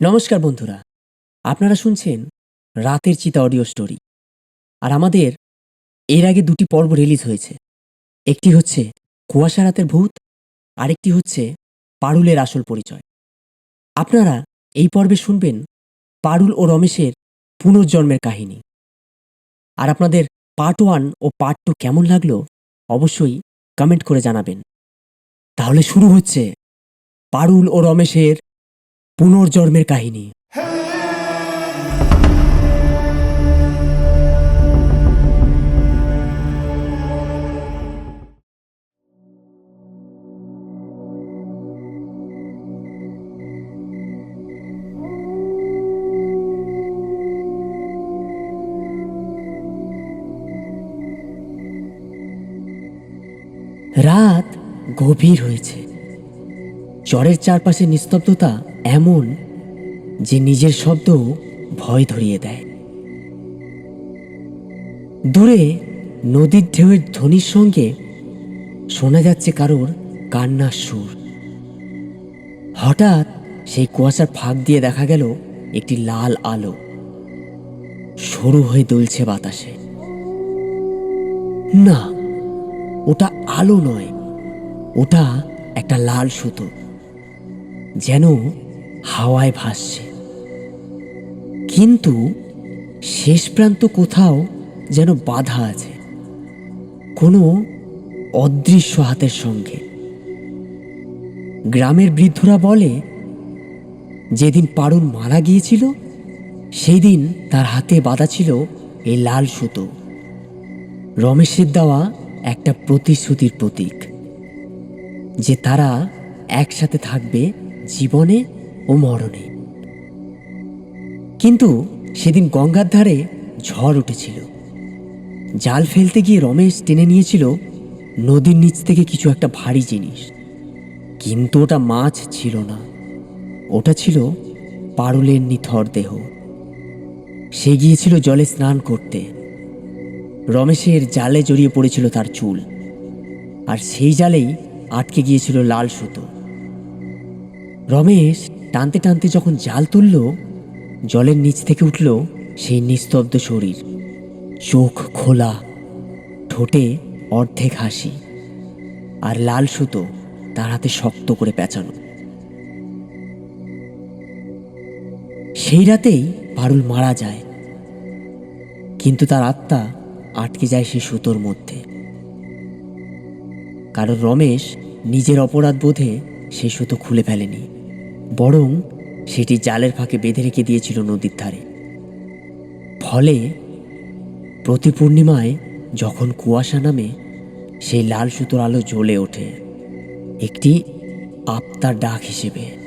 নমস্কার বন্ধুরা, আপনারা শুনছেন রাতের চিতা অডিও স্টোরি। আর আমাদের এর আগে দুটি পর্ব রিলিজ হয়েছে। একটি হচ্ছে কুয়াশা রাতের ভূত, আরেকটি হচ্ছে পারুলের আসল পরিচয়। আপনারা এই পর্বে শুনবেন পারুল ও রমেশের পুনর্জন্মের কাহিনী। আর আপনাদের পার্ট ওয়ান ও পার্ট টু কেমন লাগল অবশ্যই কমেন্ট করে জানাবেন। তাহলে শুরু হচ্ছে পারুল ও রমেশের পুনর্জন্মের কাহিনী। রাত গভীর হয়েছে। চরের চারপাশে নিস্তব্ধতা এমন যে নিজের শব্দ ভয় ধরিয়ে দেয়। দূরে নদীর ঢেউয়ের ধ্বনির সঙ্গে শোনা যাচ্ছে কারোর কান্নার সুর। হঠাৎ সেই কুয়াশার ফাঁক দিয়ে দেখা গেল একটি লাল আলো। সরু হয়ে দুলছে বাতাসে। না, ওটা আলো নয়, ওটা একটা লাল সুতো। যেন হাওয়ায় ভাসছে। কিন্তু শেষ প্রান্ত কোথাও যেন বাধা আছে। কোনো অদৃশ্য হাতের সঙ্গে। গ্রামের বৃদ্ধরা বলে, যেদিন পারুন মারা গিয়েছিল সেই দিন তার হাতে বাঁধা ছিল এই লাল সুতো। রমেশের দেওয়া একটা প্রতিশ্রুতির প্রতীক, যে তারা একসাথে থাকবে জীবনে ও মরণে। কিন্তু সেদিন গঙ্গার ধারে ঝড় উঠেছিল। জাল ফেলতে গিয়ে রমেশ টেনে নিয়েছিল নদীর নিচ থেকে কিছু একটা ভারী জিনিস। কিন্তু ওটা মাছ ছিল না। ওটা ছিল পারুলের নিথর দেহ। সে গিয়েছিল জলে স্নান করতে। রমেশের জালে জড়িয়ে পড়েছিল তার চুল। আর সেই জালেই আটকে গিয়েছিল লাল সুতো। রমেশ টানতে টানতে যখন জাল তুলল, জলের নিচ থেকে উঠল সেই নিস্তব্ধ শরীর। চোখ খোলা, ঠোঁটে অর্ধেক হাসি আর লাল সুতো তার হাতে শক্ত করে পেঁচানো। সেই রাতেই পারুল মারা যায়, কিন্তু তার আত্মা আটকে যায় সেই সুতোর মধ্যে। কারণ রমেশ নিজের অপরাধ বোধে সেই সুতো খুলে ফেলেনি। বরং সেটি জালের ফাঁকে বেঁধে রেখে দিয়েছিল নদীর ধারে। ফলে প্রতি পূর্ণিমায় যখন কুয়াশা নামে সেই লাল সুতোর আলো জ্বলে ওঠে। একটি আপ্তার ডাক হিসেবে।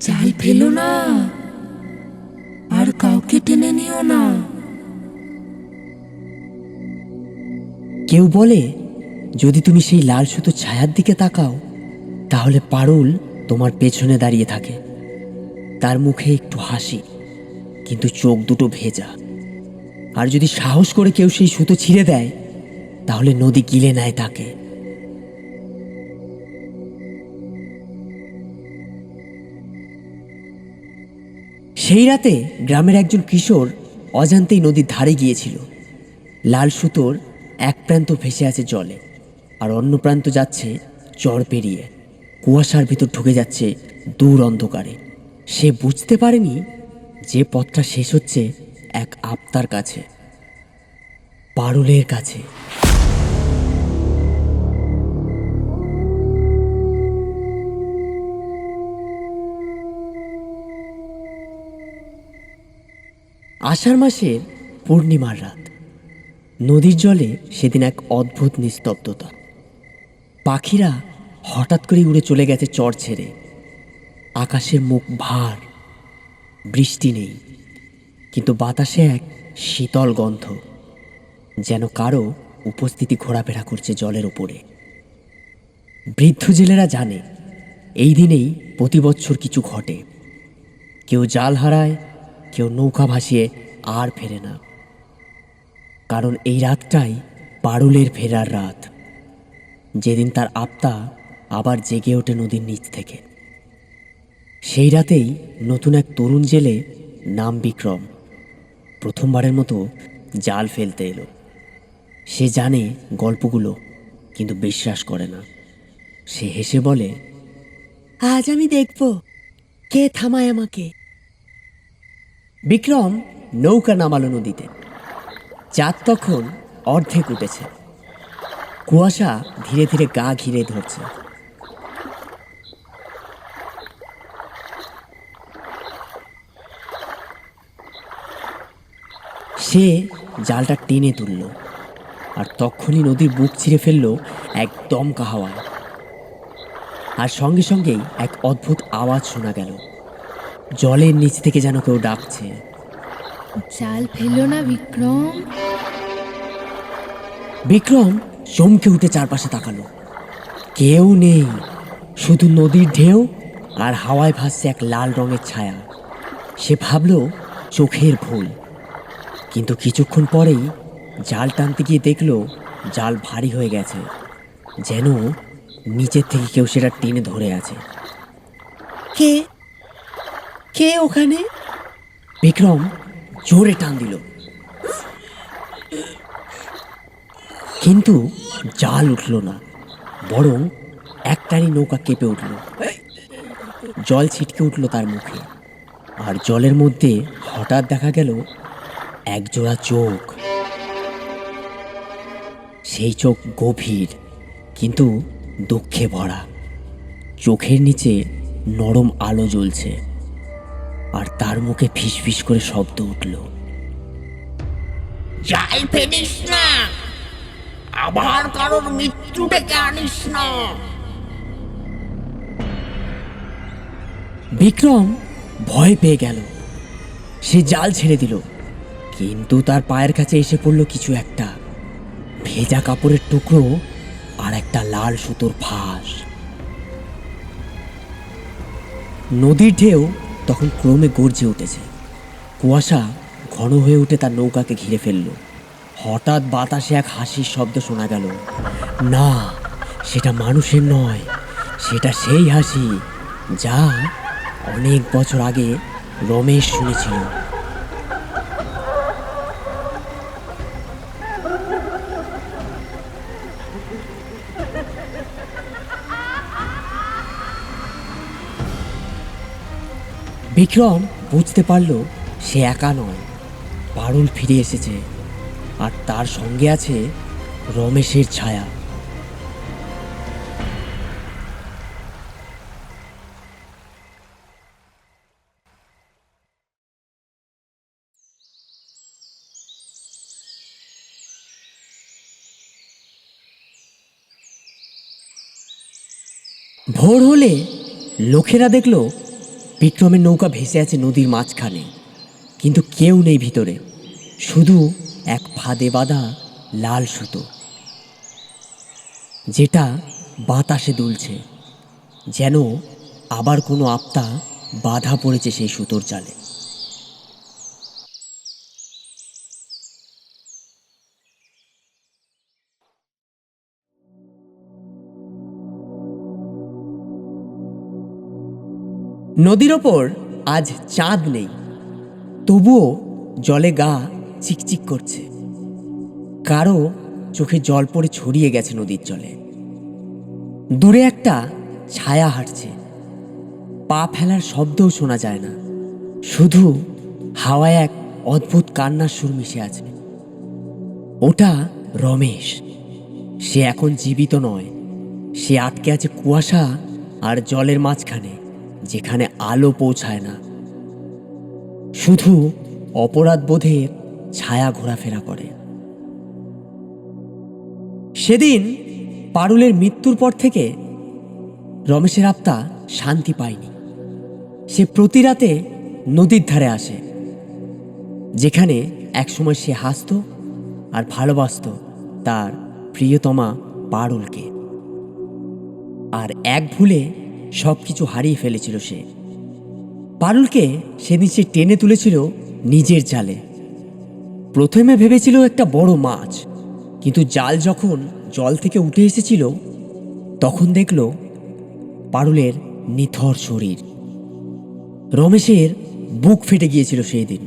জাল ফেলো না। আর কাউকে টেনে নিও না। কেউ বলে যদি তুমি সেই লাল সুতো ছায়ার দিকে তাকাও তাহলে পারুল তোমার পেছনে দাঁড়িয়ে থাকে। তার মুখে একটু হাসি, কিন্তু চোখ দুটো ভেজা। আর যদি সাহস করে কেউ সেই সুতো ছিঁড়ে দেয়, তাহলে নদী গিলে নেয় তাকে। সেই রাতে গ্রামের একজন কিশোর অজান্তেই নদীর ধারে গিয়েছিল। লাল সুতোর এক প্রান্ত ভেসে আছে জলে, আর অন্য প্রান্ত যাচ্ছে চর পেরিয়ে। কুয়াশার ভিতর ঢুকে যাচ্ছে দূর অন্ধকারে। সে বুঝতে পারেনি যে পথটা শেষ হচ্ছে এক আপ্তার কাছে, পারুলের কাছে। আষাঢ় মাসের পূর্ণিমার রাত। নদীর জলে সেদিন এক অদ্ভুত নিস্তব্ধতা। পাখিরা হঠাৎ করে উড়ে চলে গেছে চর ছেড়ে। আকাশের মুখ ভার, বৃষ্টি নেই, কিন্তু বাতাসে এক শীতল গন্ধ, যেন কারও উপস্থিতি ঘোরাফেরা করছে জলের ওপরে বৃদ্ধ জেলেরা জানে, এই দিনেই প্রতি বছর কিছু ঘটে। কেউ জাল হারায়, কেউ নৌকা ভাসিয়ে আর ফেরে না। কারণ এই রাতটাই পারুলের ফেরার রাত। যেদিন তার আত্মা আবার জেগে ওঠে নদীর নিচ থেকে। সেই রাতেই নতুন এক তরুণ জেলে নাম বিক্রম। প্রথমবারের মতো জাল ফেলতে এলো। সে জানে গল্পগুলো কিন্তু বিশ্বাস করে না। সে হেসে বলে আজ আমি দেখব কে থামায় আমাকে। বিক্রম নৌকা নামালো নদীতে। চাঁদ তখন অর্ধেক উঠেছে। কুয়াশা ধীরে ধীরে গা ঘিরে ধরছে। সে জালটা টেনে তুলল আর তখনই নদীর বুক ছিঁড়ে ফেলল এক দমকা হাওয়ায় আর সঙ্গে সঙ্গেই এক অদ্ভুত আওয়াজ শোনা গেল। জলের নিচ থেকে যেন কেউ ডাকছে। জাল ফেলো না বিক্রম? বিক্রম চমকে উঠে চারপাশে তাকালো। কেউ নেই শুধু নদীর ঢেউ আর হাওয়ায় ভাসছে এক লাল রঙের ছায়া। সে ভাবল চোখের ভুল। কিন্তু কিছুক্ষণ পরেই জাল টানতে গিয়ে দেখল জাল ভারী হয়ে গেছে, যেন নিচের থেকে কেউ সেটা টেনে ধরে আছে। কে? কে ওখানে? বিক্রম জোরে টান দিল। কিন্তু জাল উঠল না, বরং একটারই নৌকা কেঁপে উঠল। জল ছিটকে উঠল তার মুখে, আর জলের মধ্যে হঠাৎ দেখা গেল একজোড়া চোখ। সেই চোখ গভীর কিন্তু দুঃখে ভরা। চোখের নিচে নরম আলো জ্বলছে আর তার মুখে ফিসফিস করে শব্দ উঠল। জাল ফেলিস না আবার কারোর মৃত্যু ডেকে আনিস না। বিক্রম ভয় পেয়ে গেল। সে জাল ছেড়ে দিল। কিন্তু তার পায়ের কাছে এসে পড়ল কিছু একটা। ভেজা কাপড়ের টুকরো আর একটা লাল সুতোর ফাঁস। নদীর ঢেউ তখন ক্রমে গর্জে উঠেছে। কুয়াশা ঘন হয়ে উঠে তার নৌকাকে ঘিরে ফেলল। হঠাৎ বাতাসে এক হাসির শব্দ শোনা গেল। না, সেটা মানুষের নয়, সেটা সেই হাসি যা অনেক বছর আগে রমেশ শুনেছিল। বিক্রম বুঝতে পারল সে একা নয়। পারুল ফিরে এসেছে আর তার সঙ্গে আছে রমেশের ছায়া। ভোর হলে লোকেরা দেখল বিক্রমের নৌকা ভেসে আছে নদীর মাঝখানে। কিন্তু কেউ নেই ভিতরে। শুধু এক ফাঁদে বাঁধা লাল সুতো। যেটা বাতাসে দুলছে। যেন আবার কোনো আপ্তা বাধা পড়েছে সেই সুতোর জালে। নদীর ওপর আজ চাঁদ নেই। তবুও জলে গা চিকচিক করছে। কারও চোখে জল পড়ে ছড়িয়ে গেছে নদীর জলে। দূরে একটা ছায়া হাঁটছে। পা ফেলার শব্দও শোনা যায় না। শুধু হাওয়ায় এক অদ্ভুত কান্নার সুর মিশে আছে। ওটা রমেশ। সে এখন জীবিত নয়। সে আটকে আছে কুয়াশা আর জলের মাঝখানে। যেখানে আলো পৌঁছায় না। শুধু অপরাধ বোধের ছায়া ঘোরাফেরা করে। সেদিন পারুলের মৃত্যুর পর থেকে রমেশের আত্মা শান্তি পায়নি। সে প্রতি রাতে নদীর ধারে আসে, যেখানে একসময় সে হাসত আর ভালোবাসত তার প্রিয়তমা পারুলকে। আর এক ভুলে সব কিছু হারিয়ে ফেলেছিল সে। পারুলকে সেদিন সে টেনে তুলেছিল নিজের জালে। প্রথমে ভেবেছিল একটা বড় মাছ, কিন্তু জাল যখন জল থেকে উঠে এসেছিল, তখন দেখল পারুলের নিথর শরীর। রমেশের বুক ফেটে গিয়েছিল সেই দিন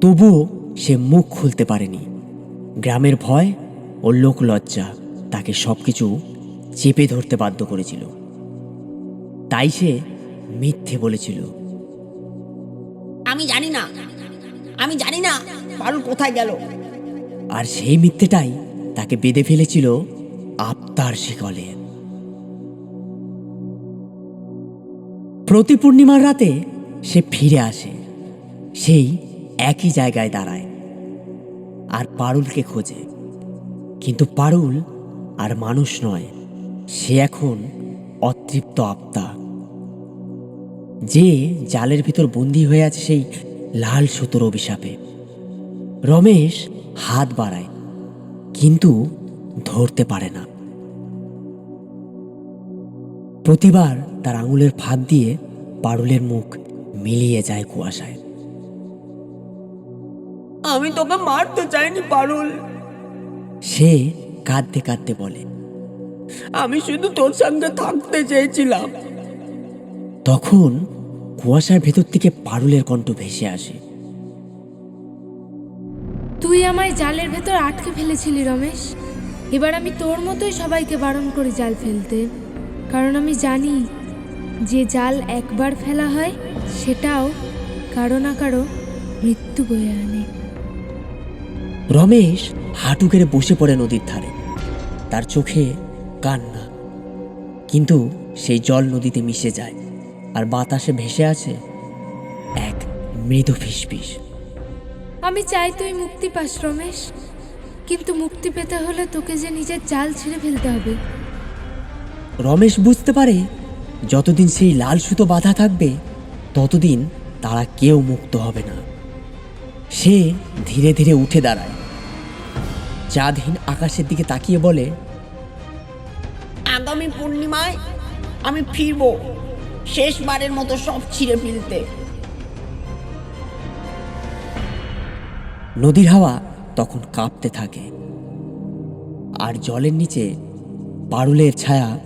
তবুও সে মুখ খুলতে পারেনি। গ্রামের ভয় ও লোক লজ্জা তাকে সবকিছু চেপে ধরতে বাধ্য করেছিল। তাই সে মিথ্যে বলেছিল। আমি জানি না। আমি জানি না পারুল কোথায় গেল। আর সেই মিথ্যেটাই তাকে বেঁধে ফেলেছিল আত্মার শিকলে। প্রতি পূর্ণিমার রাতে সে ফিরে আসে। সেই একই জায়গায় দাঁড়ায় আর পারুলকে খোঁজে। কিন্তু পারুল আর মানুষ নয় সে এখন অতৃপ্ত আত্মা যে জালের ভিতর বন্দি হয়ে আছে সেই লাল সুতোর অভিশাপে। রমেশ হাত বাড়ায় কিন্তু ধরতে পারে না। প্রতিবার তার আঙুলের ফাঁক দিয়ে পারুলের মুখ মিলিয়ে যায় কুয়াশায়। আমি তোকে মারতে চাইনি পারুল। সে কাঁদতে কাঁদতে বলে আমি শুধু তোর সঙ্গে থাকতে চেয়েছিলাম। তখন কুয়াশার ভেতর থেকে পারুলের কণ্ঠ ভেসে আসে। তুই আমায় জালের ভেতর আটকে ফেলেছিলি রমেশ। এবার আমি তোর মতোই সবাইকে বারণ করি জাল ফেলতে। কারণ আমি জানি যে জাল একবার ফেলা হয় সেটাও কারও না কারও মৃত্যু বয়ে আনে। রমেশ হাঁটু কেড়ে বসে পড়ে নদীর ধারে। তার চোখে কান্না। কিন্তু সেই জল নদীতে মিশে যায়। আর বাতাসে ভেসে আছে এক মৃদু ফিসফিস। আমি চাই তুই মুক্তি পাস রমেশ। কিন্তু মুক্তি পেতে হলে তোকে যে নিজের জাল ছেড়ে ফেলতে হবে। রমেশ বুঝতে পারে যতদিন সেই লাল সুতো বাঁধা থাকবে ততদিন তারা কেউ মুক্ত হবে না। সে ধীরে ধীরে উঠে দাঁড়ায়। চাঁদহীন আকাশের দিকে তাকিয়ে বলে আগামী পূর্ণিমায় আমি ফিরবো। শেষবারের মতো সব ছিঁড়ে ফেলতে। নদীর হাওয়া তখন কাঁপতে থাকে, আর জলের নিচে পারুলের ছায়া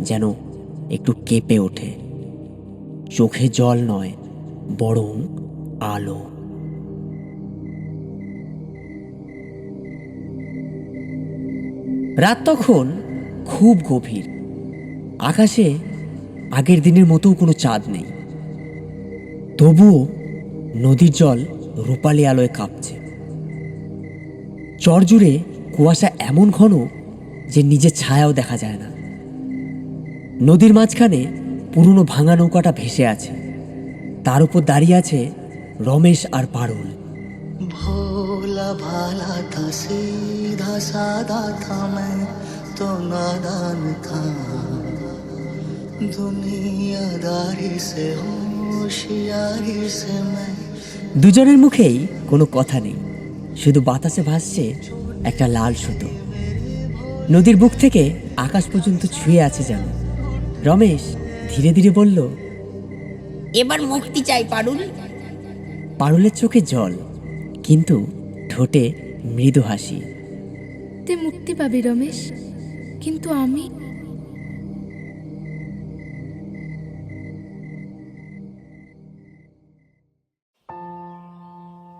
যেন একটু কেঁপে ওঠে। চোখে জল নয়, বরং আলো। রাত তখন খুব গভীর। আকাশে আগের দিনের মতো কোনো চাঁদ নেই তবুও নদীর জল রূপালি আলোয় কাঁপছে চরজুড়ে কুয়াশা এমন ঘন যে নিজের ছায়াও দেখা যায় না নদীর মাঝখানে পুরনো ভাঙা নৌকাটা ভেসে আছে তার উপর দাঁড়িয়ে আছে রমেশ আর পারুল भोला भाला था सीधा सादा था मैं तो नादान था দুজনের মুখেই কোনো কথা নেই। শুধু বাতাসে ভাসছে একটা লাল সুতো। নদীর বুক থেকে আকাশ পর্যন্ত ছুঁয়ে আছে যেন। রমেশ ধীরে ধীরে বলল এবার মুক্তি চাই পারুল। পারুলের চোখে জল কিন্তু ঠোঁটে মৃদু হাসি। তুই মুক্তি পাবি রমেশ কিন্তু আমি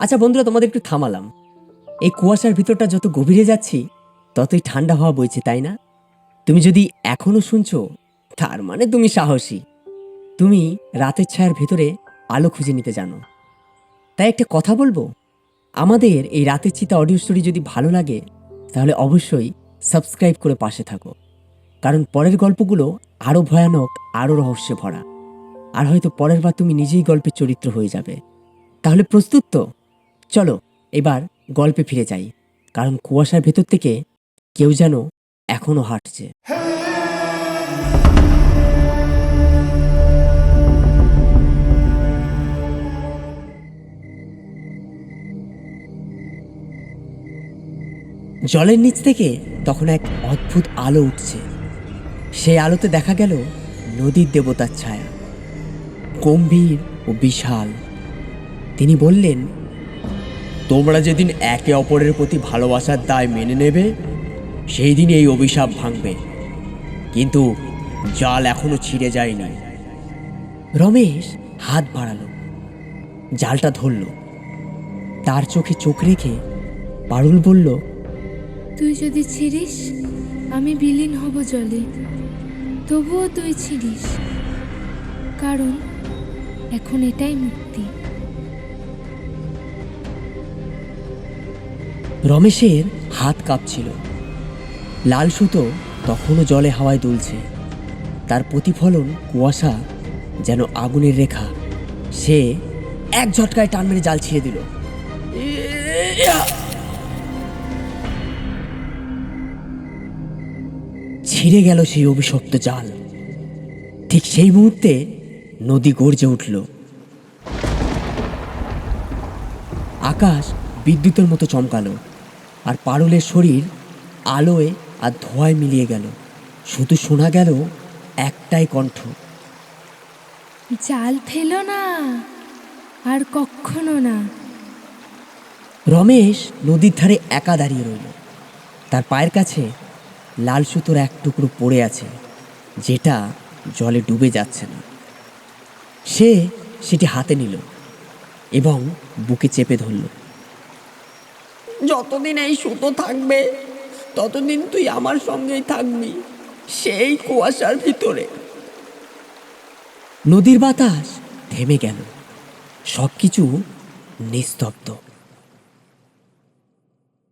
আচ্ছা বন্ধুরা, তোমাদের একটু থামালাম। এই কুয়াশার ভিতরটা যত গভীরে যাচ্ছি, ততই ঠান্ডা হওয়া বইছে, তাই না? তুমি যদি এখনও শুনছো, তার মানে তুমি সাহসী। তুমি রাতের ছায়ার ভিতরে আলো খুঁজে নিতে জানো। তাই একটা কথা বলব? আমাদের এই রাতের চিতা অডিও স্টোরি যদি ভালো লাগে, তাহলে অবশ্যই সাবস্ক্রাইব করে পাশে থাকো। কারণ পরের গল্পগুলো আরও ভয়ানক আরও রহস্যে ভরা। আর হয়তো পরের বার তুমি নিজেই গল্পের চরিত্র হয়ে যাবে। তাহলে প্রস্তুত তো? চলো, এবার গল্পে ফিরে যাই, কারণ কুয়াশার ভেতর থেকে কেউ যেন এখনও হাঁটছে। জলের নিচ থেকে তখন এক অদ্ভুত আলো উঠছে। সেই আলোতে দেখা গেল নদীর দেবতার ছায়া। গম্ভীর ও বিশাল। তিনি বললেন তোমরা যেদিন একে অপরের প্রতি ভালোবাসার দায় মেনে নেবে সেই দিন এই অভিশাপ ভাঙবে। কিন্তু জাল এখনও ছিঁড়ে যায়নি। রমেশ হাত বাড়ালো, জালটা ধরল। তার চোখে চোখ রেখে পারুল বলল, তুই যদি ছিড়িস, আমি বিলীন হব জলে। তবুও তুই ছিড়িস। কারণ এখন এটাই মুক্তি। রমেশের হাত কাঁপছিল। লাল সুতো তখনও জলে হাওয়ায় দুলছে। তার প্রতিফলন কুয়াশা যেন আগুনের রেখা। সে এক ঝটকায় টান মেরে জাল ছিঁড়ে দিল। ছিঁড়ে গেল সেই অভিশপ্ত জাল। ঠিক সেই মুহূর্তে নদী গর্জে উঠল। আকাশ বিদ্যুতের মতো চমকালো। আর পারুলের শরীর আলোয় আর ধোঁয়ায় মিলিয়ে গেল। শুধু শোনা গেল একটাই কণ্ঠ। জাল ফেলো না আর কখনো না। রমেশ নদীর ধারে একা দাঁড়িয়ে রইল। তার পায়ের কাছে লাল সুতোর এক টুকরো পড়ে আছে যেটা জলে ডুবে যাচ্ছে না। সে সেটি হাতে নিল এবং বুকে চেপে ধরল। যতদিন এই সুতো থাকবে, ততদিন তুই আমার সঙ্গেই থাকবি, সেই কুয়াশার ভিতরে। নদীর বাতাস থেমে গেল। সব কিছু নিস্তব্ধ।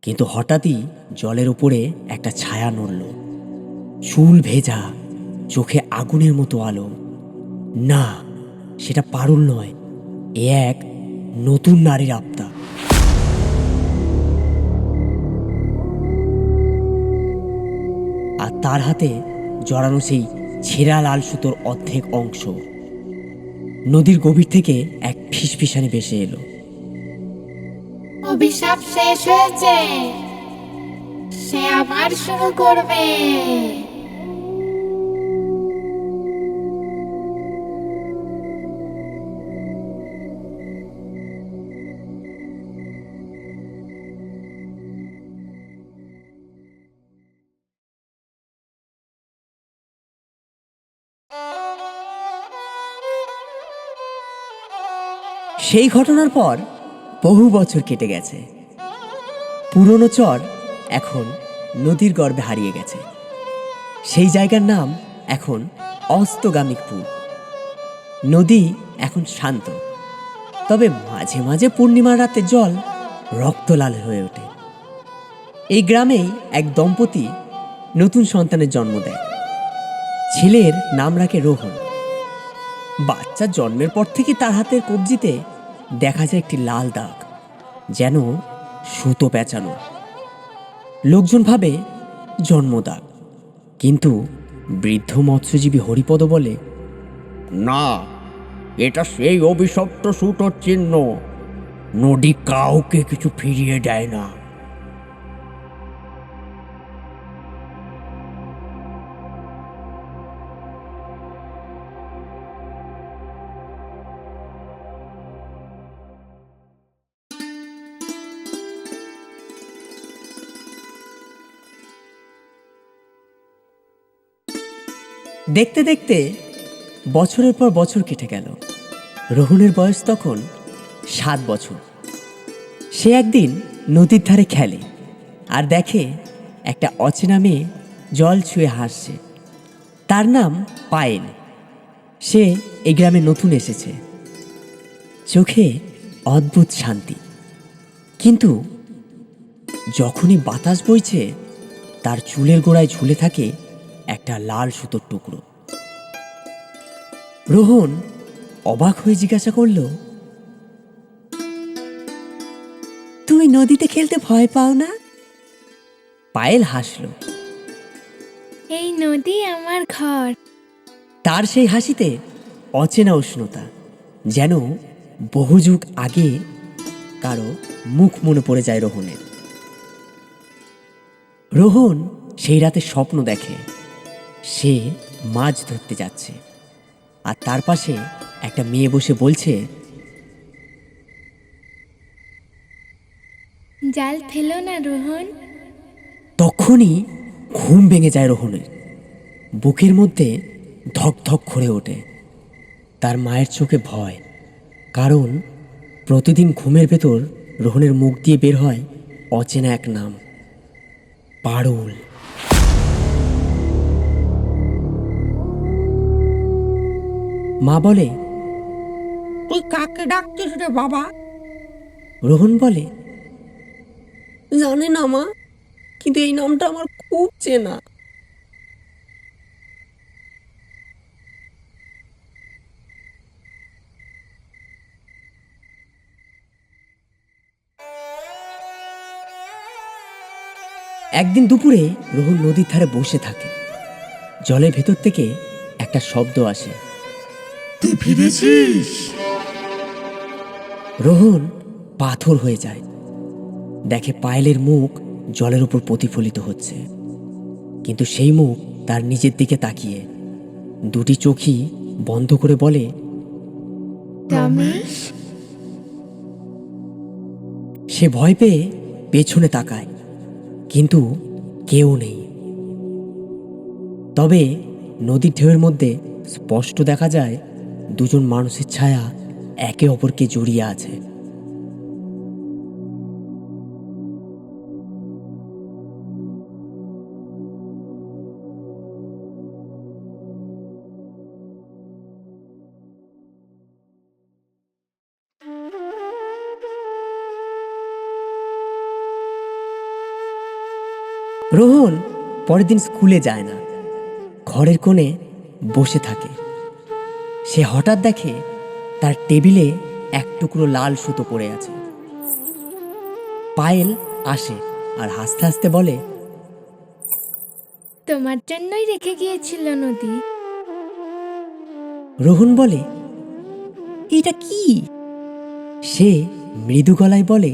কিন্তু হঠাৎই জলের উপরে একটা ছায়া নড়ল। চুল ভেজা, চোখে আগুনের মতো আলো। না, সেটা পারুল নয়, এ এক নতুন নারীর আত্মা তার হাতে জড়ানো সেই ছেঁড়া লাল সুতোর অর্ধেক অংশ। নদীর গভীর থেকে এক ফিসফিসানি ভেসে এলো। অভিশাপ শেষ হয়েছে। সে আবার শুরু করবে। সেই ঘটনার পর বহু বছর কেটে গেছে। পুরনো চর এখন নদীর গর্ভে হারিয়ে গেছে। সেই জায়গার নাম এখন অস্তগামিকপুর নদী এখন শান্ত। তবে মাঝে মাঝে পূর্ণিমার রাতে জল রক্তলাল হয়ে ওঠে। এই গ্রামেই এক দম্পতি নতুন সন্তানের জন্ম দেয়। ছেলের নাম রাখে রোহন। বাচ্চা জন্মের পর থেকে তার হাতের কবজিতে দেখা যায় একটি লাল দাগ, যেন সুতো পেঁচানো। লোকজন ভাবে জন্মদাগ কিন্তু বৃদ্ধ মৎস্যজীবী হরিপদ বলে, না, এটা সেই অভিশপ্ত সুতোর চিহ্ন। নদী কাউকে কিছু ফিরিয়ে দেয় না। দেখতে দেখতে বছরের পর বছর কেটে গেল। রোহনের বয়স তখন সাত বছর। সে একদিন নদীর ধারে খেলে আর দেখে একটা অচেনা মেয়ে জল ছুঁয়ে হাসছে। তার নাম পায়েল। সে এই গ্রামে নতুন এসেছে। চোখে অদ্ভুত শান্তি। কিন্তু যখনই বাতাস বইছে, তার চুলের গোড়ায় ঝুলে থাকে একটা লাল সুতোর টুকরো। রোহন অবাক হয়ে জিজ্ঞাসা করল তুমি নদীতে খেলতে ভয় পাও না? পায়েল হাসল এই নদী আমার ঘর। তার সেই হাসিতে অচেনা উষ্ণতা যেন বহু যুগ আগে কারও মুখ মনে পড়ে যায় রোহনের। রোহন সেই রাতে স্বপ্ন দেখে সে মাছ ধরতে যাচ্ছে। আর তার পাশে একটা মেয়ে বসে বলছে জাল ফেলো না রোহন। তখনই ঘুম ভেঙে যায় রোহনের। বুকের মধ্যে ধক ধক করে ওঠে। তার মায়ের চোখে ভয় কারণ প্রতিদিন ঘুমের ভেতর রোহনের মুখ দিয়ে বের হয় অচেনা এক নাম পারুল। মা বলে তুই কাকে ডাকছিস রে বাবা? রোহন বলে জানে না মা কিন্তু এই নামটা আমার খুব চেনা। একদিন দুপুরে রোহন নদীর ধারে বসে থাকে। জলের ভেতর থেকে একটা শব্দ আসে। তুই ফিরেছিস? রোহন পাথর হয়ে যায়। দেখে পায়েলের মুখ জলের উপর প্রতিফলিত হচ্ছে। কিন্তু সেই মুখ তার নিজের দিকে তাকিয়ে। দুটি চোখই বন্ধ করে বলে সে ভয় পেয়ে পেছনে তাকায় কিন্তু কেউ নেই। তবে নদীর ঢেউয়ের মধ্যে স্পষ্ট দেখা যায় দুজন মানুষের ছায়া একে অপরকে জড়িয়ে আছে। রোহন পরের দিন স্কুলে যায় না। ঘরের কোণে বসে থাকে। সে হঠাৎ দেখে তার টেবিলে এক টুকরো লাল সুতো পড়ে আছে। পায়েল আসে আর হাসতে হাসতে বলে তোমার জন্যই রেখে গিয়েছিল নদী। রোহন বলে এটা কি? সে মৃদু গলায় বলে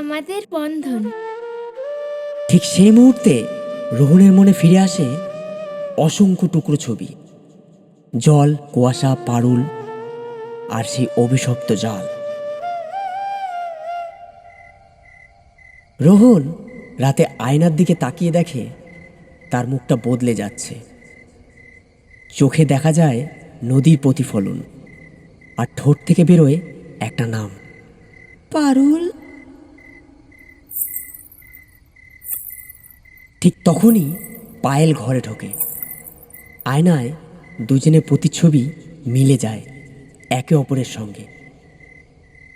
আমাদের বন্ধন। ঠিক সেই মুহূর্তে রোহনের মনে ফিরে আসে অসংখ্য টুকরো ছবি। জল কুয়াশা পারুল আর সেই অভিশপ্ত জাল। রোহন রাতে আয়নার দিকে তাকিয়ে দেখে তার মুখটা বদলে যাচ্ছে। চোখে দেখা যায় নদীর প্রতিফলন আর ঠোঁট থেকে বেরোয় একটা নাম। পারুল। ঠিক তখনই পায়েল ঘরে ঢোকে। আয়নায় দুজনের প্রতিচ্ছবি মিলে যায় একে অপরের সঙ্গে।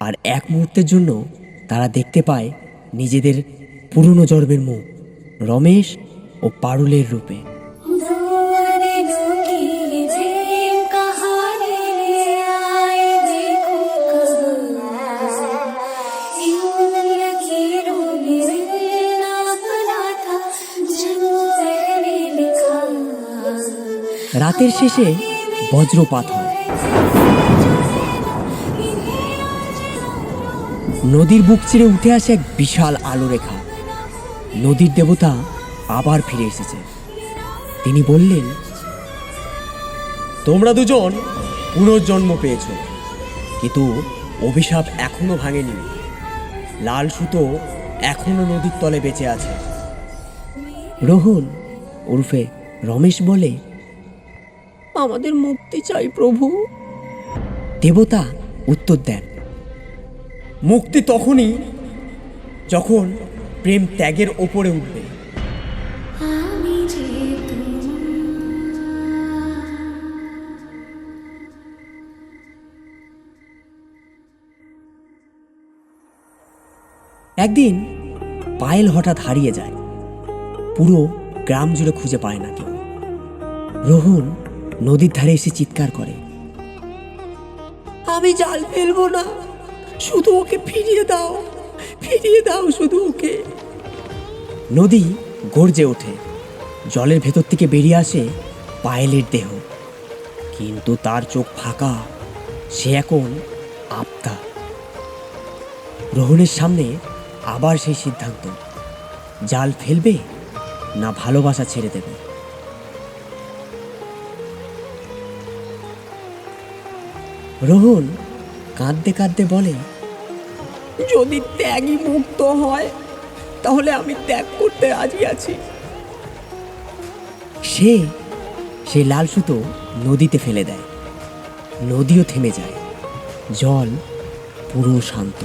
আর এক মুহূর্তের জন্য তারা দেখতে পায় নিজেদের পুরনো জন্মের মুখ রমেশ ও পারুলের রূপে। রাতের শেষে বজ্রপাত হয়। নদীর বুক চিরে উঠে আসে এক বিশাল আলো রেখা নদীর দেবতা আবার ফিরে এসেছে। তিনি বললেন, তোমরা দুজন পুনর্জন্ম পেয়েছ, কিন্তু অভিশাপ এখনও ভাঙেনি। লাল সুতো এখনও নদীর তলে বেঁচে আছে। রোহন ওরফে রমেশ বলে আমাদের মুক্তি চাই প্রভু। দেবতা উত্তর দেন। মুক্তি তখনই যখন প্রেম ত্যাগের ওপরে উঠবে। একদিন পায়েল হঠাৎ হারিয়ে যায়। পুরো গ্রাম জুড়ে খুঁজে পায় না কেউ। রোহন নদীর ধারে এসে চিৎকার করে। আমি জাল ফেলব না। শুধু ওকে ফিরিয়ে দাও। ফিরিয়ে দাও শুধু ওকে। নদী গর্জে ওঠে। জলের ভেতর থেকে বেরিয়ে আসে পায়েলের দেহ। কিন্তু তার চোখ ফাঁকা। সে এখন আপতা রোহনের সামনে আবার সেই সিদ্ধান্ত। জাল ফেলবে না ভালোবাসা ছেড়ে দেবে? রোহন কাঁদতে কাঁদতে বলে, যদি ত্যাগই মুক্ত হয়, তাহলে আমি ত্যাগ করতে রাজি আছি। সে সেই লাল সুতো নদীতে ফেলে দেয়। নদীও থেমে যায়। জল পুরো শান্ত।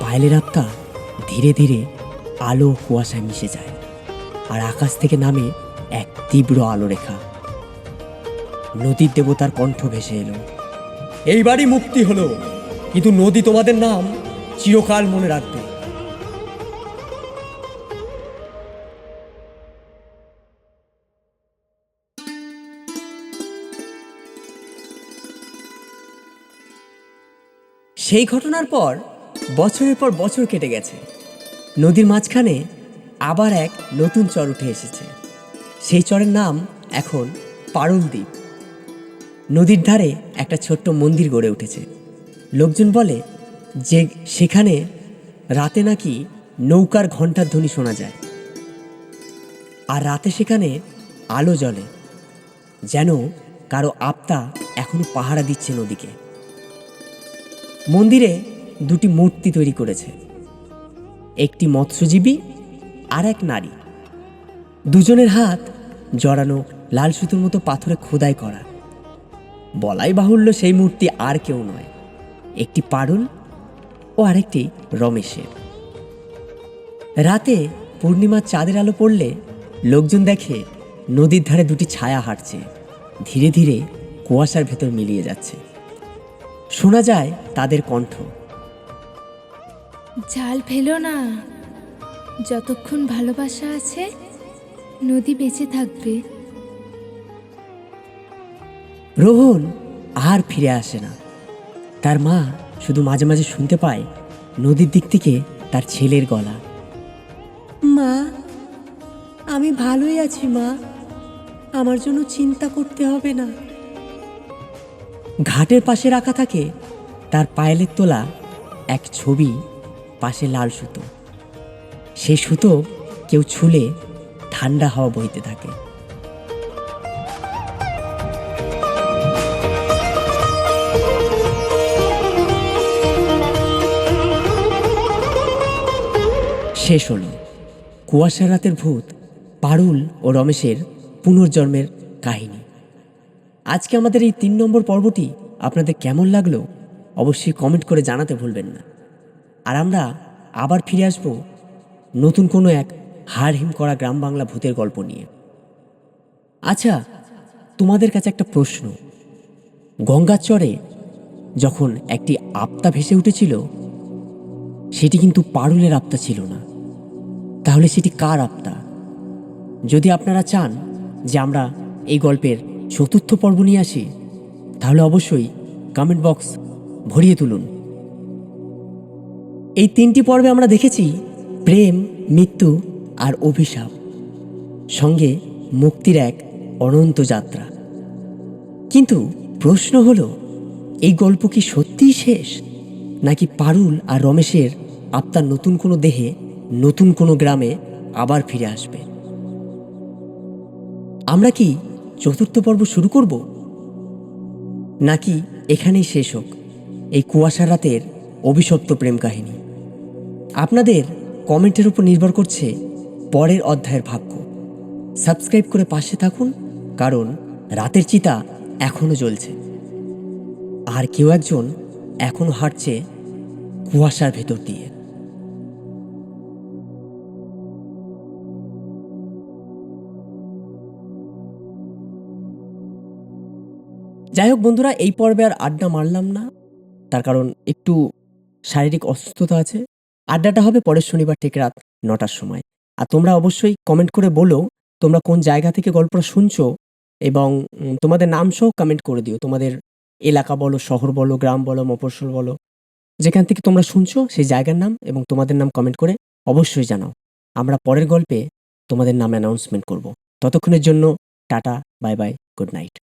পায়েলের আত্মা ধীরে ধীরে আলো কুয়াশায় মিশে যায় আর আকাশ থেকে নামে এক তীব্র আলো রেখা নদীর দেবতার কণ্ঠ ভেসে এলো। এইবারই মুক্তি হলো। কিন্তু নদী তোমাদের নাম চিরকাল মনে রাখবে। সেই ঘটনার পর বছরের পর বছর কেটে গেছে। নদীর মাঝখানে আবার এক নতুন চর উঠে এসেছে। সেই চরের নাম এখন পারুল দ্বীপ নদীর ধারে একটা ছোট্ট মন্দির গড়ে উঠেছে। লোকজন বলে যে সেখানে রাতে নাকি নৌকার ঘণ্টার ধ্বনি শোনা যায়। আর রাতে সেখানে আলো জ্বলে, যেন কারও আত্মা এখনও পাহারা দিচ্ছে নদীকে। মন্দিরে দুটি মূর্তি তৈরি করেছে, একটি মৎস্যজীবী আর এক নারী। দুজনের হাত জড়ানো লাল সুতোর মতো পাথরে খোদাই করা। বলাই বাহুল্য সেই মূর্তি আর কেউ নয়। একটি পারুল ও আরেকটি রমেশের। রাতে পূর্ণিমার চাঁদের আলো পড়লে লোকজন দেখে নদীর ধারে দুটি ছায়া হাঁটছে। ধীরে ধীরে কুয়াশার ভেতর মিলিয়ে যাচ্ছে। শোনা যায় তাদের কণ্ঠ। জাল ফেলো না। যতক্ষণ ভালোবাসা আছে, নদী বেঁচে থাকবে। রোহন আর ফিরে আসে না। তার মা শুধু মাঝে মাঝে শুনতে পায় নদীর দিক থেকে তার ছেলের গলা। মা আমি ভালোই আছি মা। আমার জন্য চিন্তা করতে হবে না। ঘাটের পাশে রাখা থাকে তার পায়েলের তোলা এক ছবি পাশে লাল সুতো। সেই সুতো কেউ ছুলে ঠান্ডা হাওয়া বইতে থাকে। শেষ হলো। কুয়াশার রাতের ভূত, পারুল ও রমেশের পুনর্জন্মের কাহিনী। আজকে আমাদের এই তিন নম্বর পর্বটি আপনাদের কেমন লাগল অবশ্যই কমেন্ট করে জানাতে ভুলবেন না। আর আমরা আবার ফিরে আসব নতুন কোনো এক হাড়হিম করা গ্রাম বাংলা ভূতের গল্প নিয়ে। আচ্ছা তোমাদের কাছে একটা প্রশ্ন। গঙ্গার চরে যখন একটি আপ্তা ভেসে উঠেছিল, সেটি কিন্তু পারুলের আপ্তা ছিল না। তাহলে সেটি কার আপ্তা যদি আপনারা চান যে আমরা এই গল্পের চতুর্থ পর্ব নিয়ে আসি, তাহলে অবশ্যই কমেন্ট বক্স ভরিয়ে তুলুন। এই তিনটি পর্বে আমরা দেখেছি প্রেম, মৃত্যু আর অভিশাপ। সঙ্গে মুক্তির এক অনন্ত যাত্রা। কিন্তু প্রশ্ন হল, এই গল্প কি সত্যিই শেষ? নাকি পারুল আর রমেশের আপনার নতুন কোনো দেহে নতুন কোনো গ্রামে আবার ফিরে আসবে। আমরা কি চতুর্থ পর্ব শুরু করব? নাকি এখানেই শেষ হোক, এই কুয়াশা রাতের অভিশপ্ত প্রেম কাহিনী? আপনাদের কমেন্টের উপর নির্ভর করছে পরের অধ্যায়ের ভাগ্য। সাবস্ক্রাইব করে পাশে থাকুন, কারণ রাতের চিতা এখনও জ্বলছে। আর কেউ একজন এখনও হাঁটছে কুয়াশার ভেতর দিয়ে। যাই হোক বন্ধুরা, এই পর্বে আর আড্ডা মারলাম না। তার কারণ একটু শারীরিক অসুস্থতা আছে। আড্ডাটা হবে পরের শনিবার ঠিক রাত নটার সময়। আর তোমরা অবশ্যই কমেন্ট করে বলো, তোমরা কোন জায়গা থেকে গল্পটা শুনছো এবং তোমাদের নাম সহ কমেন্ট করে দিও। তোমাদের এলাকা বলো, শহর বলো, গ্রাম বলো, মফস্বল বলো, যেখান থেকে তোমরা শুনছো সেই জায়গার নাম এবং তোমাদের নাম কমেন্ট করে অবশ্যই জানাও। আমরা পরের গল্পে তোমাদের নাম অ্যানাউন্সমেন্ট করব। ততক্ষণের জন্য tata bye bye good night